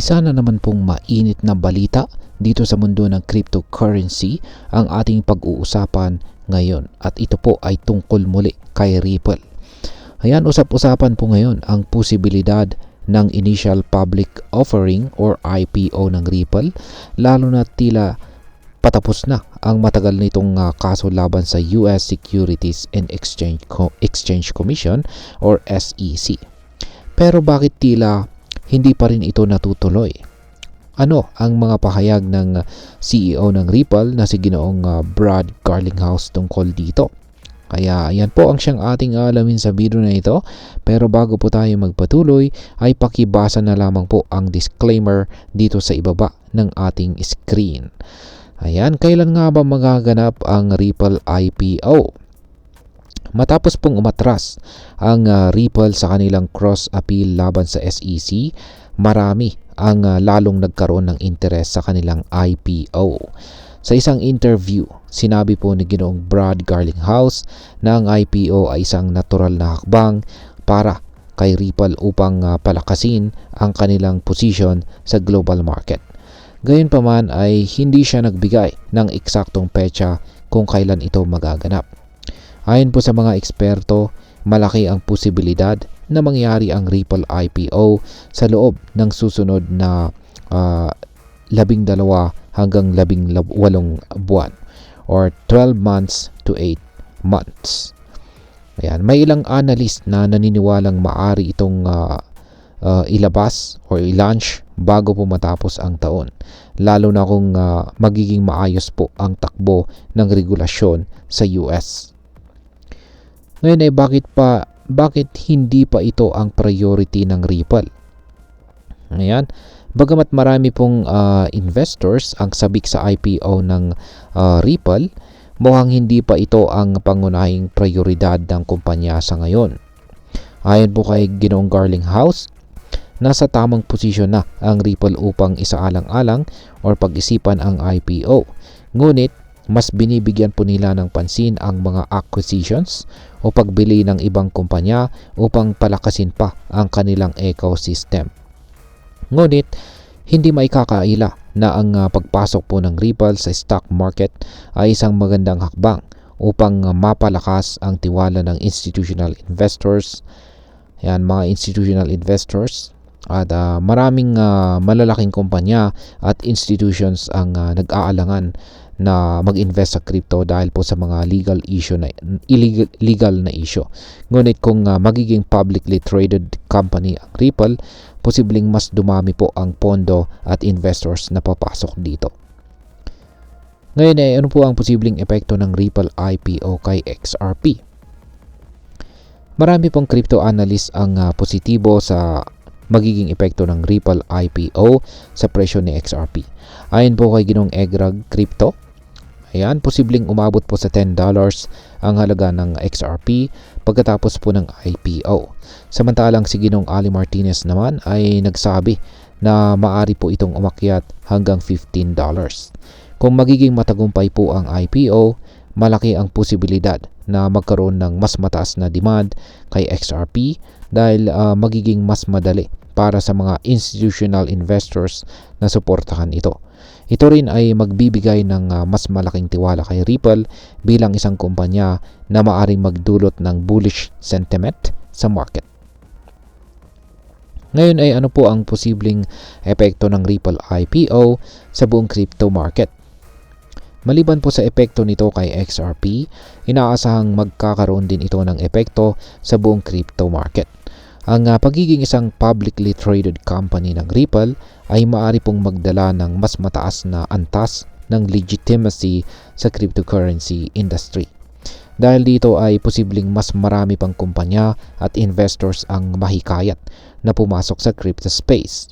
Isa na naman pong mainit na balita dito sa mundo ng cryptocurrency ang ating pag-uusapan ngayon at ito po ay tungkol muli kay Ripple. Ayan, usap-usapan po ngayon ang posibilidad ng initial public offering or IPO ng Ripple lalo na tila patapos na ang matagal nitong uh, kaso laban sa US Securities and Exchange, Co- Exchange Commission or SEC. Pero bakit tila hindi pa rin ito natutuloy? Ano ang mga pahayag ng CEO ng Ripple na si Ginoong uh, Brad Garlinghouse tungkol dito? Kaya ayan po ang siyang ating alamin sa video na ito. Pero bago po tayo magpatuloy ay pakibasa na lamang po ang disclaimer dito sa ibaba ng ating screen. Ayan, kailan nga ba magaganap ang Ripple IPO? Matapos pong umatras ang uh, Ripple sa kanilang cross appeal laban sa SEC, marami ang uh, lalong nagkaroon ng interes sa kanilang IPO. Sa isang interview, sinabi po ni Ginoong Brad Garlinghouse na ang IPO ay isang natural na hakbang para kay Ripple upang uh, palakasin ang kanilang posisyon sa global market. Gayunpaman ay hindi siya nagbigay ng eksaktong petsa kung kailan ito magaganap. Ayon po sa mga eksperto, malaki ang posibilidad na mangyari ang Ripple IPO sa loob ng susunod na uh, labing dalawa hanggang labing walong buwan or 12 months to 8 months. Ayan, may ilang analyst na naniniwalang maari itong uh, uh, ilabas or i-launch bago po matapos ang taon. Lalo na kung uh, magiging maayos po ang takbo ng regulasyon sa US. Ngayon ay bakit pa bakit hindi pa ito ang priority ng Ripple? Ayan, bagamat marami pong uh, investors ang sabik sa IPO ng uh, Ripple, mukhang hindi pa ito ang pangunahing prioridad ng kumpanya sa ngayon. Ayon po kay Ginoong Garling House, nasa tamang posisyon na ang Ripple upang isaalang-alang or pag-isipan ang IPO. Ngunit, mas binibigyan po nila ng pansin ang mga acquisitions o pagbili ng ibang kumpanya upang palakasin pa ang kanilang ecosystem. Ngunit, hindi may kakaila na ang uh, pagpasok po ng Ripple sa stock market ay isang magandang hakbang upang uh, mapalakas ang tiwala ng institutional investors. Yan, mga institutional investors at uh, maraming uh, malalaking kumpanya at institutions ang uh, nag-aalangan na mag-invest sa crypto dahil po sa mga legal issue na illegal legal na issue. Ngunit kung uh, magiging publicly traded company ang Ripple, posibleng mas dumami po ang pondo at investors na papasok dito. Ngayon ay ano po ang posibleng epekto ng Ripple IPO kay XRP? Marami pong crypto analysts ang uh, positibo sa magiging epekto ng Ripple IPO sa presyo ni XRP. Ayon po kay Ginong Egrag Crypto, Ayan, posibleng umabot po sa $10 ang halaga ng XRP pagkatapos po ng IPO. Samantalang si Ginong Ali Martinez naman ay nagsabi na maari po itong umakyat hanggang $15. Kung magiging matagumpay po ang IPO, malaki ang posibilidad na magkaroon ng mas mataas na demand kay XRP dahil uh, magiging mas madali para sa mga institutional investors na suportahan ito. Ito rin ay magbibigay ng uh, mas malaking tiwala kay Ripple bilang isang kumpanya na maaring magdulot ng bullish sentiment sa market. Ngayon ay ano po ang posibleng epekto ng Ripple IPO sa buong crypto market? Maliban po sa epekto nito kay XRP, inaasahang magkakaroon din ito ng epekto sa buong crypto market. Ang uh, pagiging isang publicly traded company ng Ripple ay maaari pong magdala ng mas mataas na antas ng legitimacy sa cryptocurrency industry. Dahil dito ay posibleng mas marami pang kumpanya at investors ang mahikayat na pumasok sa crypto space.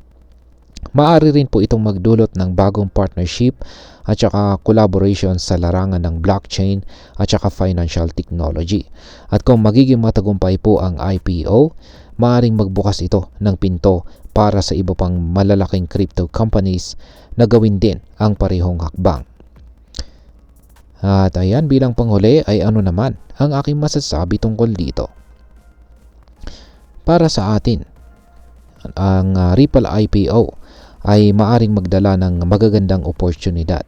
Maaari rin po itong magdulot ng bagong partnership at saka collaboration sa larangan ng blockchain at saka financial technology. At kung magiging matagumpay po ang IPO, maaring magbukas ito ng pinto para sa iba pang malalaking crypto companies na gawin din ang parehong hakbang. At ayan bilang panghuli ay ano naman ang aking masasabi tungkol dito. Para sa atin, ang uh, Ripple IPO ay maaring magdala ng magagandang oportunidad.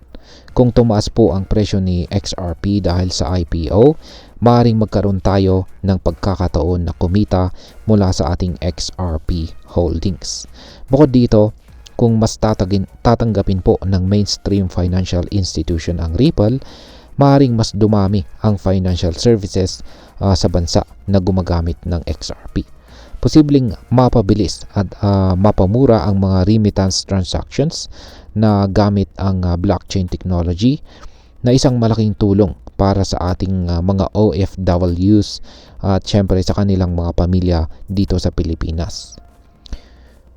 Kung tumaas po ang presyo ni XRP dahil sa IPO, maaring magkaroon tayo ng pagkakataon na kumita mula sa ating XRP holdings. Bukod dito, kung mas tatagin, tatanggapin po ng mainstream financial institution ang Ripple, maaring mas dumami ang financial services uh, sa bansa na gumagamit ng XRP. Posibleng mapabilis at uh, mapamura ang mga remittance transactions na gamit ang uh, blockchain technology na isang malaking tulong para sa ating uh, mga OFWs at syempre sa kanilang mga pamilya dito sa Pilipinas.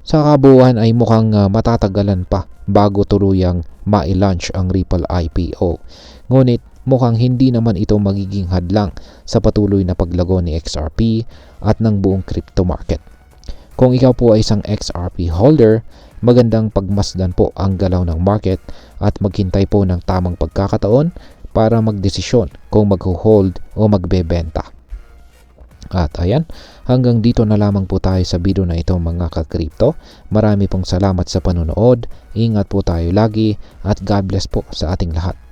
Sa kabuuan ay mukhang uh, matatagalan pa bago tuluyang ma-launch ang Ripple IPO. Ngunit mukhang hindi naman ito magiging hadlang sa patuloy na paglago ni XRP at ng buong crypto market. Kung ikaw po ay isang XRP holder, magandang pagmasdan po ang galaw ng market at maghintay po ng tamang pagkakataon para magdesisyon kung mag-hold o magbebenta. At ayan, hanggang dito na lamang po tayo sa video na ito mga ka-crypto. Marami pong salamat sa panonood. Ingat po tayo lagi at God bless po sa ating lahat.